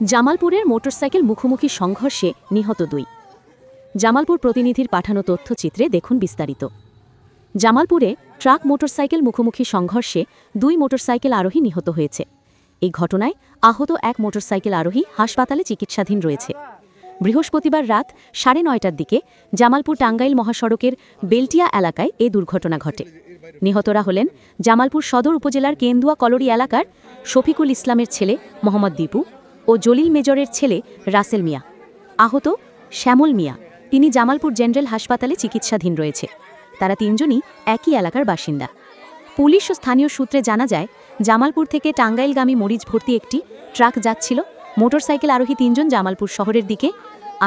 জামালপুরের মোটরসাইকেল মুখোমুখি সংঘর্ষে নিহত দুই। জামালপুর প্রতিনিধির পাঠানো তথ্যচিত্রে দেখুন বিস্তারিত। জামালপুরে ট্রাক মোটরসাইকেল মুখোমুখি সংঘর্ষে দুই মোটরসাইকেল আরোহী নিহত হয়েছে। এই ঘটনায় আহত এক মোটরসাইকেল আরোহী হাসপাতালে চিকিৎসাধীন রয়েছে। বৃহস্পতিবার রাত সাড়ে নয়টার দিকে জামালপুর টাঙ্গাইল মহাসড়কের বেলটিয়া এলাকায় এ দুর্ঘটনা ঘটে। নিহতরা হলেন জামালপুর সদর উপজেলার কেন্দুয়া কলোরি এলাকার শফিকুল ইসলামের ছেলে মোহাম্মদ দীপু ও জলিল মেজরের ছেলে রাসেল মিয়া। আহত শ্যামল মিয়া। তিনি জামালপুর জেনারেল হাসপাতালে চিকিৎসাধীন রয়েছে। তারা তিনজনই একই এলাকার বাসিন্দা। পুলিশ ও স্থানীয় সূত্রে জানা যায়, জামালপুর থেকে টাঙ্গাইলগামী মরিচ ভর্তি একটি ট্রাক যাচ্ছিল। মোটরসাইকেল আরোহী তিনজন জামালপুর শহরের দিকে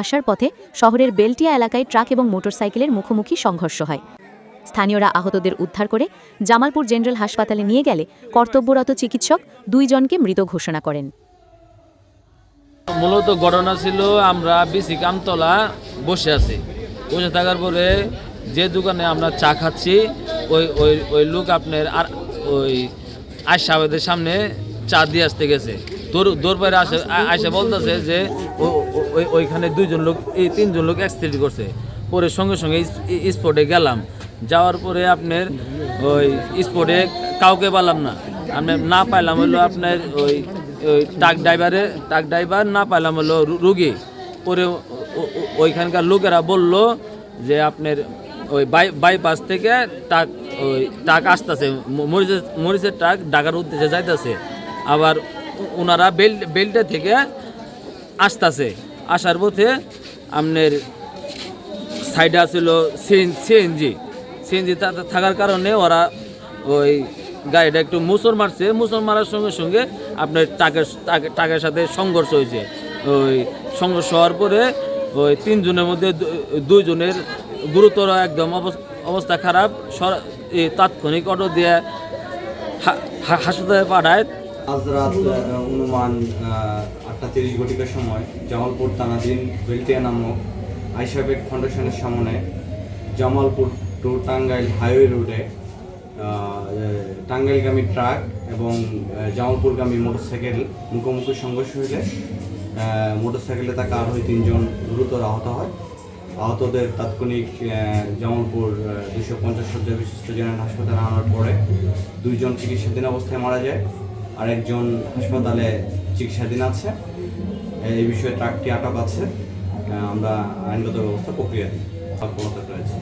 আসার পথে শহরের বেলটিয়া এলাকায় ট্রাক এবং মোটরসাইকেলের মুখোমুখি সংঘর্ষ হয়। স্থানীয়রা আহতদের উদ্ধার করে জামালপুর জেনারেল হাসপাতালে নিয়ে গেলে কর্তব্যরত চিকিৎসক দুইজনকে মৃত ঘোষণা করেন। মূলত ঘটনা ছিল, আমরা বিসি কামতলা বসে আছি। বসে থাকার পরে যে দোকানে আমরা চা খাচ্ছি, ওই ওই ওই লোক আপনার আর, ওই আশাবাদের সামনে চা দিয়ে আসতে গেছে। দৌড় দৌড় বাইরে আসে, আ- আয়সা বলতেছে যে ওই- ওইখানে দুইজন লোক, এই তিনজন লোক অ্যাক্সিডেন্ট করছে। পরে সঙ্গে সঙ্গে স্পটে গেলাম। যাওয়ার পরে আপনার ওই স্পটে কাউকে পালাম না। আপনার না পাইলাম হলো আপনার ওই ট্রাক ড্রাইভারে ট্রাক ড্রাইভার না পাইলাম হলো রুগী। পরে ওইখানকার লোকেরা বলল যে আপনার ওই বাই বাইপাস থেকে ট্রাক ওই ট্রাক আসতেছে। মরিচের মরিচের ট্রাক ঢাকার উদ্দেশ্যে যাইতেছে। আবার ওনারা বেল্ট বেল্টে থেকে আসতেছে। আসার পথে আপনার সাইডে আছিল সিএনজি। সিএনজি থাকার কারণে ওরা ওই গাড়িটা একটু মুসর মারছে মুসর মারার সঙ্গে সঙ্গে আপনার টাকের টাকের সাথে সংঘর্ষ হয়েছে। ওই সংঘর্ষ হওয়ার পরে ওই তিনজনের মধ্যে দুইজনের গুরুতর একদম অবস- অবস্থা খারাপ। তাৎক্ষণিক অটো দিয়ে হাসপাতালে পাঠায়। আজ রাত অনুমান আটটা তিরিশ ঘটিকার সময় জামালপুর তানাদিন বেলটিয়া নামক আইসাবেক ফাউন্ডেশনের সামনে জামালপুর টু টাঙ্গাইল হাইওয়ে রোডে টাঙ্গাইলগামী ট্রাক এবং জামালপুরগামী মোটরসাইকেল মুখোমুখি সংঘর্ষ হলে আহ, মোটরসাইকেলে থাকা আরোহী তিনজন গুরুতর আহত হয়। আহতদের তাৎক্ষণিক জামালপুর দুশো পঞ্চাশ শয্যা বিশিষ্ট জেনারেল হাসপাতালে আনার পরে দুইজন চিকিৎসাধীন অবস্থায় মারা যায় আর একজন হাসপাতালে চিকিৎসাধীন আছে। এই বিষয়ে ট্রাকটি আটক আছে। আমরা আইনগত ব্যবস্থা প্রক্রিয়া তৎপরতা রয়েছে।